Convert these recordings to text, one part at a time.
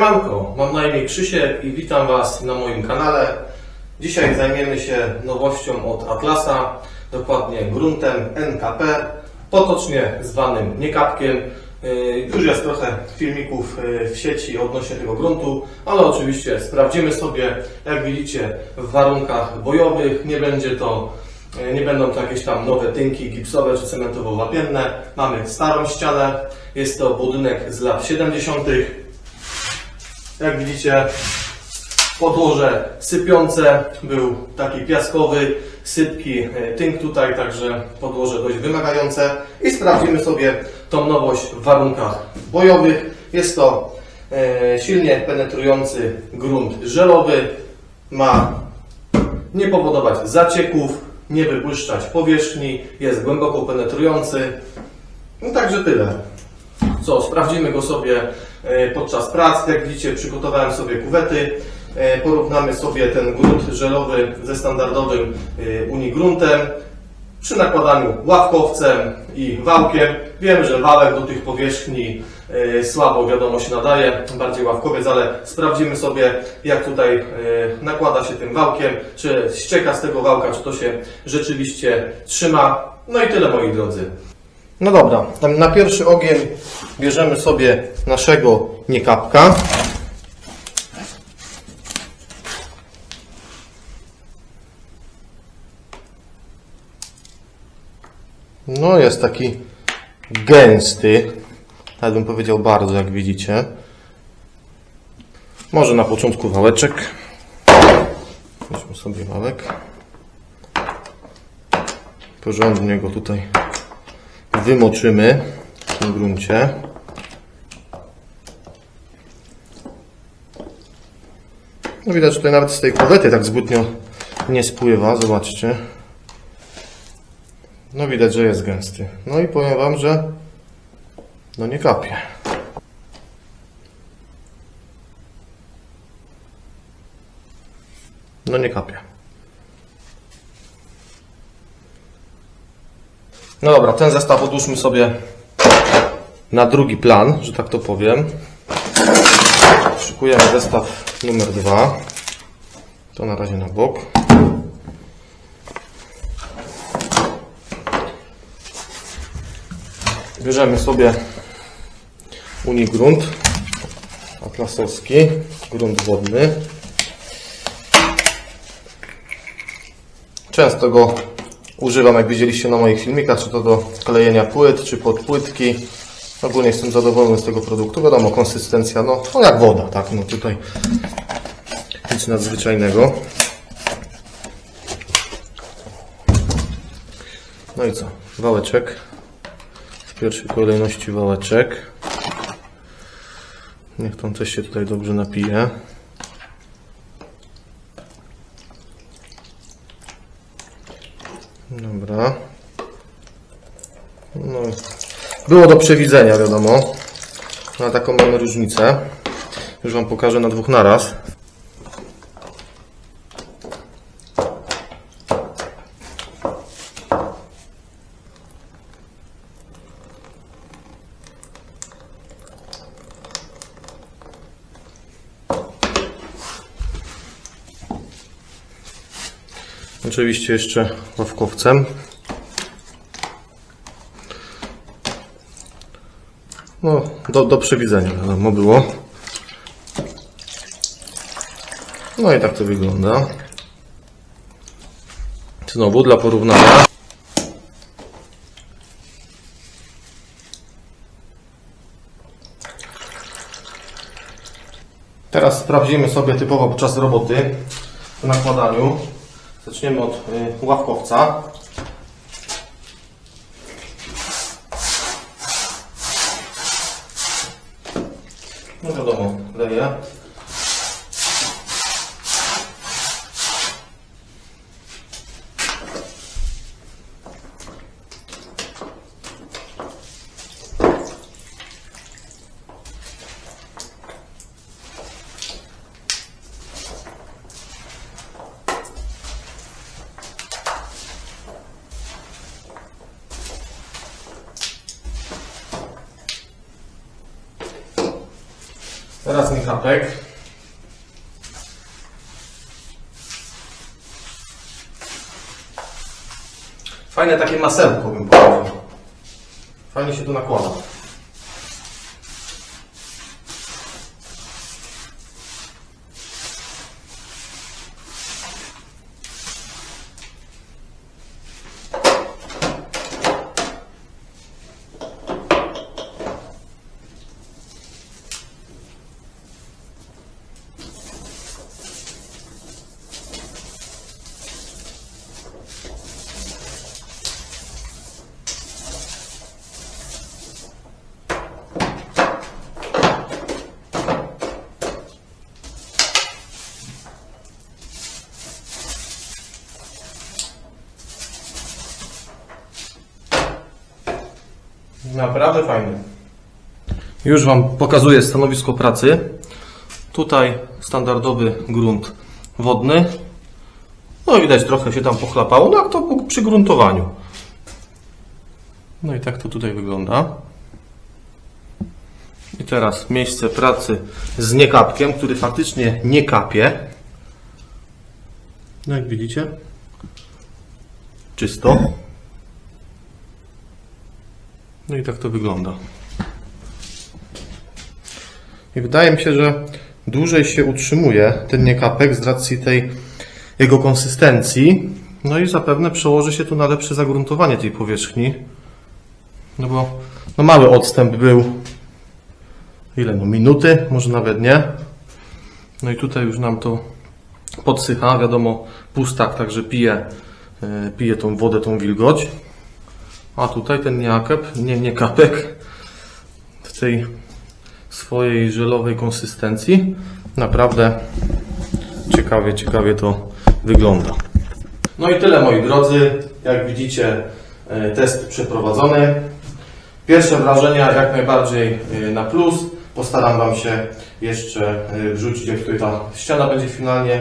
Siemanko, mam na imię Krzysiek i witam Was na moim kanale. Dzisiaj zajmiemy się nowością od Atlasa, dokładnie gruntem NKP, potocznie zwanym niekapkiem. Yy, Już jest trochę filmików yy, w sieci odnośnie tego gruntu, ale oczywiście sprawdzimy sobie, jak widzicie, w warunkach bojowych. Nie będzie to, yy, nie będą to jakieś tam nowe tynki gipsowe czy cementowo-wapienne. Mamy starą ścianę, jest to budynek z lat 70. Jak widzicie, podłoże sypiące, był taki piaskowy, sypki e, tynk tutaj, także podłoże dość wymagające i sprawdzimy sobie tą nowość w warunkach bojowych. Jest to e, silnie penetrujący grunt żelowy, ma nie powodować zacieków, nie wypuszczać powierzchni, jest głęboko penetrujący. No także tyle. Co, sprawdzimy go sobie e, podczas prac. Jak widzicie, przygotowałem sobie kuwety. E, Porównamy sobie ten grunt żelowy ze standardowym e, unigruntem. Przy nakładaniu ławkowcem i wałkiem. Wiem, że wałek do tych powierzchni słabo wiadomo się nadaje, bardziej ławkowiec, ale sprawdzimy sobie jak tutaj nakłada się tym wałkiem, czy ścieka z tego wałka, czy to się rzeczywiście trzyma. No i tyle moi drodzy. No dobra, na pierwszy ogień bierzemy sobie naszego niekapka. No jest taki gęsty, ja bym powiedział bardzo, jak widzicie. Może na początku wałeczek. Weźmy sobie wałek. Porządnie go tutaj wymoczymy w tym gruncie. No widać tutaj nawet z tej kuwety tak zbytnio nie spływa, zobaczcie. No widać, że jest gęsty. No i powiem Wam, że no nie kapie. No nie kapie. No dobra, ten zestaw odłóżmy sobie na drugi plan, że tak to powiem. Szykujemy zestaw numer dwa. To na razie na bok. Bierzemy sobie unigrunt atlasowski, grunt wodny. Często go używam, jak widzieliście na moich filmikach, czy to do klejenia płyt, czy pod płytki. Ogólnie jestem zadowolony z tego produktu. Wiadomo, konsystencja, no, no jak woda, tak, no tutaj nic nadzwyczajnego. No i co? Wałeczek. W pierwszej kolejności wałeczek. Niech tam coś się tutaj dobrze napije. Dobra. No, było do przewidzenia, wiadomo. Na taką mamy różnicę. Już Wam pokażę na dwóch naraz. Oczywiście jeszcze ławkowcem. No, do, do przewidzenia wiadomo było. No i tak to wygląda. Znowu dla porównania. Teraz sprawdzimy sobie typowo podczas roboty w nakładaniu. Zaczniemy od y, ławkowca. No wiadomo, leję. Teraz NKPek. Fajne takie masełko bym powiedział. Fajnie się tu nakłada. Naprawdę fajny. Już Wam pokazuję stanowisko pracy. Tutaj standardowy grunt wodny. No i widać trochę się tam pochlapało, no jak to przy gruntowaniu. No i tak to tutaj wygląda. I teraz miejsce pracy z niekapkiem, który faktycznie nie kapie. No jak widzicie, czysto. No i tak to wygląda. I wydaje mi się, że dłużej się utrzymuje ten niekapek z racji tej jego konsystencji. No i zapewne przełoży się to na lepsze zagruntowanie tej powierzchni. No bo no mały odstęp był ile no minuty, może nawet nie. No i tutaj już nam to podsycha, wiadomo pustak, także pije, e, pije tą wodę, tą wilgoć. A tutaj ten niekap, nie, nie kapek w tej swojej żelowej konsystencji. Naprawdę ciekawie, ciekawie to wygląda. No i tyle moi drodzy. Jak widzicie e, test przeprowadzony. Pierwsze wrażenia jak najbardziej e, na plus. Postaram Wam się jeszcze e, wrzucić jak tutaj ta ściana będzie finalnie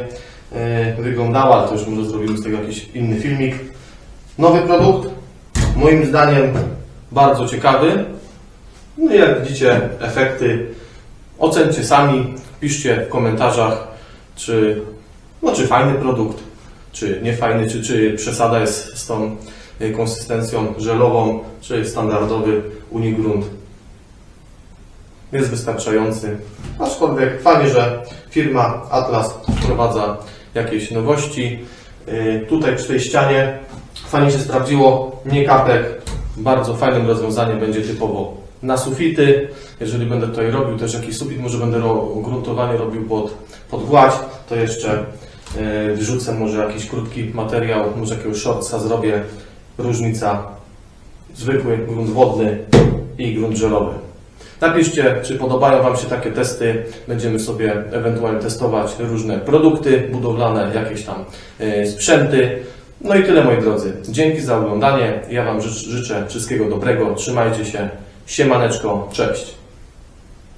wyglądała, ale to już może zrobimy z tego jakiś inny filmik. Nowy produkt, moim zdaniem bardzo ciekawy. No i jak widzicie, efekty ocencie sami. Piszcie w komentarzach, czy, no, czy fajny produkt, czy nie fajny, czy, czy przesada jest z tą y, konsystencją żelową, czy standardowy Unigrunt jest wystarczający. Aczkolwiek fajnie, że firma Atlas wprowadza jakieś nowości. Y, Tutaj przy tej ścianie fajnie się sprawdziło. Nie kapek. Bardzo fajnym rozwiązaniem będzie typowo na sufity. Jeżeli będę tutaj robił też jakiś sufit, może będę ro, gruntowanie robił pod, pod gładź, to jeszcze y, wrzucę może jakiś krótki materiał, może jakiegoś shortsa zrobię. Różnica zwykły grunt wodny i grunt żelowy. Napiszcie, czy podobają Wam się takie testy. Będziemy sobie ewentualnie testować różne produkty budowlane, jakieś tam e, sprzęty. No i tyle moi drodzy. Dzięki za oglądanie. Ja Wam życz- życzę wszystkiego dobrego. Trzymajcie się. Siemaneczko. Cześć.